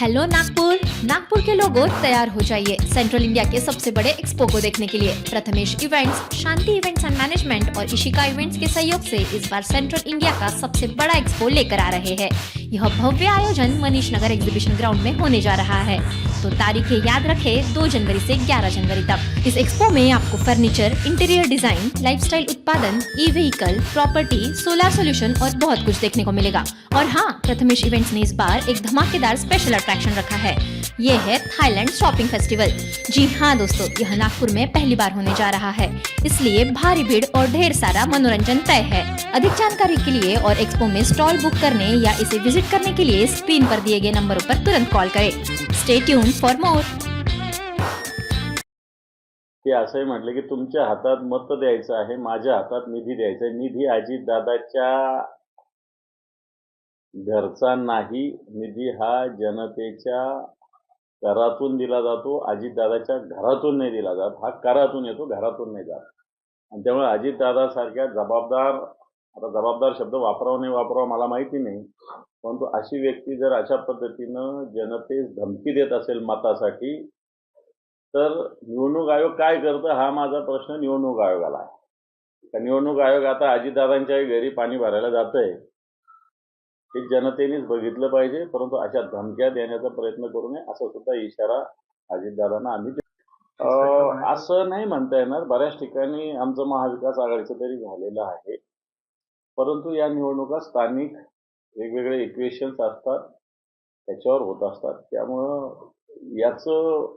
Hello Nagpur. Nagpur के लोगों, तैयार हो जाइए सेंट्रल इंडिया के सबसे बड़े एक्सपो को देखने के लिए। Prathamesh events, Shanti events and management और इशिका इवेंट्स के सहयोग से इस बार सेंट्रल इंडिया का सबसे बड़ा एक्सपो लेकर आ रहे हैं। यह भव्य आयोजन मनीष नगर एग्जीबिशन ग्राउंड में होने जा रहा है। तो तारीखें याद रखें, दो जनवरी से 11 जनवरी तक। इस एक्सपो में आपको फर्नीचर इंटीरियर डिज़ाइन लाइफस्टाइल उत्पादन e vehicle property solar solution और बहुत कुछ देखने को मिलेगा। और हाँ प्रथमेश इवेंट्स ने इस बार एक धमाकेदार स्पेशल अट्रैक्शन रखा है। ये है थाईलैंड शॉपिंग फेस्टिवल। जी हाँ दोस्तों, यह नागपुर में पहली बार होने जा रहा है। इसलिए भारी भीड़ और ढेर सारा मनोरंजन तय है। अधिक जानकारी के लिए और एक्सपो में स्टॉल बुक करने या इसे विज़िट करने के लिए स्क्रीन पर दिए गए नंबरों पर तुरंत कॉल करें। स्टे ट्यून फॉर मोर ते म्हटलं की तुमच्या हातात मत द्यायचं आहे, माझ्या हातात निधी द्यायचा आहे. निधी अजितदादाच्या घरचा नाही, निधी हा जनतेच्या करातून दिला जातो अजितदादाच्या घरातून नाही दिला जात हा करातून येतो घरातून नाही जात. आणि त्यामुळे अजितदादासारख्या जबाबदार आता जबाबदार शब्द वापरावा नाही वापरावा मला माहिती नाही परंतु अशी व्यक्ती जर अशा पद्धतीनं जनतेस धमकी देत असेल मतासाठी तर निवडणूक आयोग काय करतं हा माझा प्रश्न निवडणूक आयोगाला आहे. निवडणूक आयोग आता अजितदादांच्याही घरी पाणी भरायला जातंय हे जनतेनेच बघितलं पाहिजे परंतु अशा धमक्या देण्याचा प्रयत्न करू नये असा सुद्धा इशारा अजितदादांना आम्ही असं नाही म्हणता येणार. बऱ्याच ठिकाणी आमचं महाविकास आघाडीचं तरी झालेलं आहे. परंतु या निवडणुका स्थानिक वेगवेगळे इक्वेशन्स असतात त्याच्यावर होत असतात. त्यामुळं याचं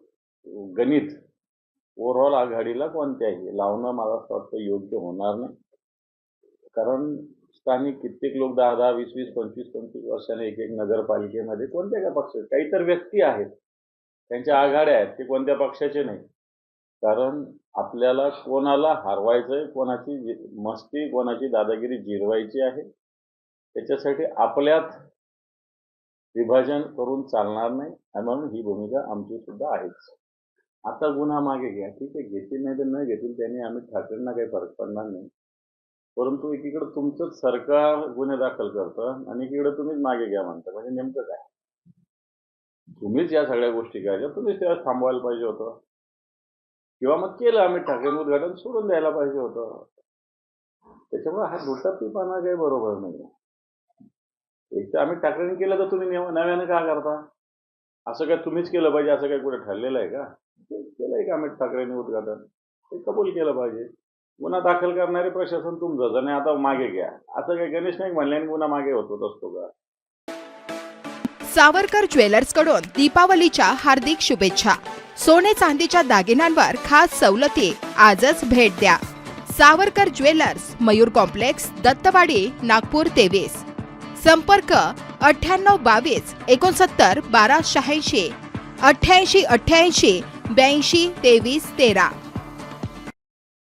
गणित ओव्हरऑल आघाडीला कोणत्याही लावणं मला असं वाटतं योग्य होणार नाही. कारण स्थानिक कित्येक लोक दहा दहा वीस वीस पंचवीस पंचवीस वर्षाने एक एक नगरपालिकेमध्ये कोणत्या काय पक्ष काही तर व्यक्ती आहेत. त्यांच्या आघाड्या आहेत ते कोणत्या पक्षाचे नाही. कारण आपल्याला कोणाला हरवायचंय कोणाची मस्ती कोणाची दादागिरी जिरवायची आहे त्याच्यासाठी आपल्यात विभाजन करून चालणार नाही आणि म्हणून ही भूमिका आमची सुद्धा आहेच. आता गुन्हा मागे घ्या ठीक आहे घेतील नाही तर न घेतील त्यांनी आम्ही ठाकरेंना काही फरक पडणार नाही. परंतु एकीकडे तुमचंच सरकार गुन्हे दाखल करतं आणि एकीकडे तुम्हीच मागे घ्या म्हणता. म्हणजे नेमकं काय? तुम्हीच या सगळ्या गोष्टी करायच्या तुम्हीच त्याला थांबवायला पाहिजे होतं. किंवा मग केलं आम्ही ठाकरे उद्घाटन सोडून द्यायला पाहिजे होतं. त्याच्यामुळे हा दुटप्पीपणा काही बरोबर नाही एक तर आम्ही ठाकरेंनी केलं तर तुम्ही नव्याने नव्यानं का करता? असं काय तुम्हीच केलं पाहिजे असं काय कुठे ठरलेलं आहे का? ते केलंय का अमित ठाकरेंनी उद्घाटन? ते कबूल केलं पाहिजे. गुन्हा दाखल करणारे प्रशासन तुमचंच आणि आता मागे घ्या. असं काही गणेश नाईक म्हणल्याने गुन्हा मागे होत असतो का सावरकर ज्वेलर्सकडून दीपावलीच्या हार्दिक शुभेच्छा. सोने चांदीच्या दागिन्यांवर खास सवलती. आजच भेट द्या. सावरकर ज्वेलर्स मयूर कॉम्प्लेक्स दत्तवाडी नागपूर तेवीस. संपर्क अठ्ठ्याण्णव बावीस एकोणसत्तर बारा शहाऐंशी. अठ्ठ्याऐंशी अठ्ठ्याऐंशी ब्याऐंशी तेवीस तेरा.